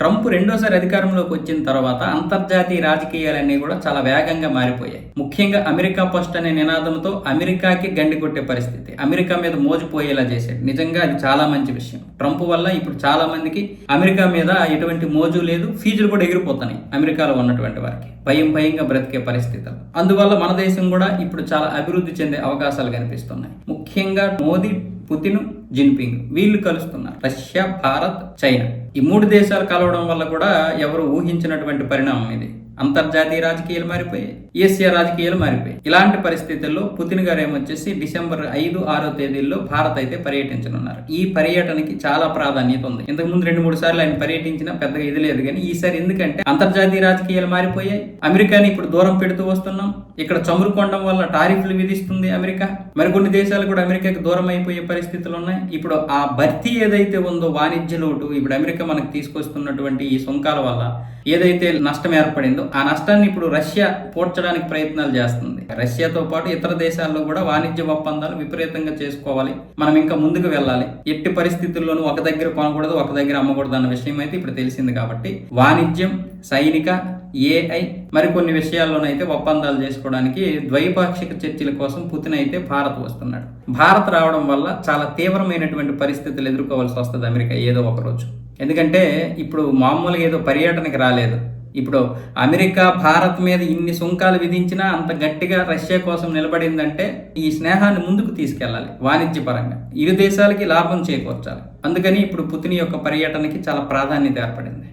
Trump రెండోసారి అధికారంలోకి వచ్చిన తర్వాత అంతర్జాతీయ రాజకీయాలన్నీ కూడా చాలా వేగంగా మారిపోయాయి. ముఖ్యంగా అమెరికా ఫస్ట్ అనే నినాదంతో అమెరికాకి గండి కొట్టే పరిస్థితి అమెరికా మీద మోజుపోయేలా చేశాడు నిజంగా అది చాలా మంచి విషయం. ట్రంప్ వల్ల ఇప్పుడు చాలా మందికి అమెరికా మీద ఎటువంటి మోజు లేదు. ఫీజులు కూడా ఎగిరిపోతున్నాయి అమెరికాలో ఉన్నటువంటి వారికి. భయం భయంగా బ్రతికే పరిస్థితులు. అందువల్ల మన దేశం కూడా ఇప్పుడు చాలా అభివృద్ధి చెందే అవకాశాలు కనిపిస్తున్నాయి. ముఖ్యంగా మోదీ పుతిన్ జిన్పింగ్ వీళ్ళు కలుస్తున్నారు. రష్యా భారత్ చైనా ఈ మూడు దేశాలు కలవడం వల్ల కూడా ఎవరు ఊహించినటువంటి పరిణామం ఇది. అంతర్జాతీయ రాజకీయాలు మారిపోయాయి ఏషియా రాజకీయాలు మారిపోయాయి. ఇలాంటి పరిస్థితుల్లో పుతిన్ గారు ఏమొచ్చేసి డిసెంబర్ ఐదు ఆరో తేదీల్లో భారత్ అయితే పర్యటించనున్నారు. ఈ పర్యటనకి చాలా ప్రాధాన్యత ఉంది. ఇంతకు ముందు రెండు మూడు సార్లు ఆయన పర్యటించినా పెద్దగా ఇది లేదు. కానీ ఈసారి ఎందుకంటే అంతర్జాతీయ రాజకీయాలు మారిపోయాయి. అమెరికాని ఇప్పుడు దూరం పెడుతూ వస్తున్నాం. ఇక్కడ చమురు కొనడం వల్ల టారిఫ్లు విధిస్తుంది అమెరికా. మరికొన్ని దేశాలు కూడా అమెరికాకి దూరం అయిపోయే పరిస్థితులు ఉన్నాయి. ఇప్పుడు ఆ భర్తీ ఏదైతే ఉందో వాణిజ్య లోటు ఇప్పుడు అమెరికా మనకు తీసుకొస్తున్నటువంటి ఈ సుంకాల వల్ల ఏదైతే నష్టం ఏర్పడిందో ఆ నష్టాన్ని ఇప్పుడు రష్యా పోడ్చడానికి ప్రయత్నాలు చేస్తుంది. రష్యాతో పాటు ఇతర దేశాల్లో కూడా వాణిజ్య ఒప్పందాలు విపరీతంగా చేసుకోవాలి. మనం ఇంకా ముందుకు వెళ్ళాలి. ఎట్టి పరిస్థితుల్లోనూ ఒక దగ్గర కొనకూడదు ఒక దగ్గర అమ్మకూడదు అన్న విషయం అయితే ఇప్పుడు తెలిసింది కాబట్టి వాణిజ్యం సైనిక ఏఐ మరికొన్ని విషయాల్లోనైతే ఒప్పందాలు చేసుకోవడానికి ద్వైపాక్షిక చర్చల కోసం పుతిన్ అయితే భారత్ వస్తున్నాడు. భారత్ రావడం వల్ల చాలా తీవ్రమైనటువంటి పరిస్థితులు ఎదుర్కోవాల్సి వస్తుంది అమెరికా ఏదో ఒక రోజు. ఎందుకంటే ఇప్పుడు మామూలుగా ఏదో పర్యటనకి రాలేదు. ఇప్పుడు అమెరికా భారత్ మీద ఇన్ని సుంకాలు విధించినా అంత గట్టిగా రష్యా కోసం నిలబడిందంటే ఈ స్నేహాన్ని ముందుకు తీసుకెళ్ళాలి వాణిజ్యపరంగా. ఇరు దేశాలకి లాభం చేకూర్చాలి. అందుకని ఇప్పుడు పుతిన్ యొక్క పర్యటనకి చాలా ప్రాధాన్యత ఏర్పడింది.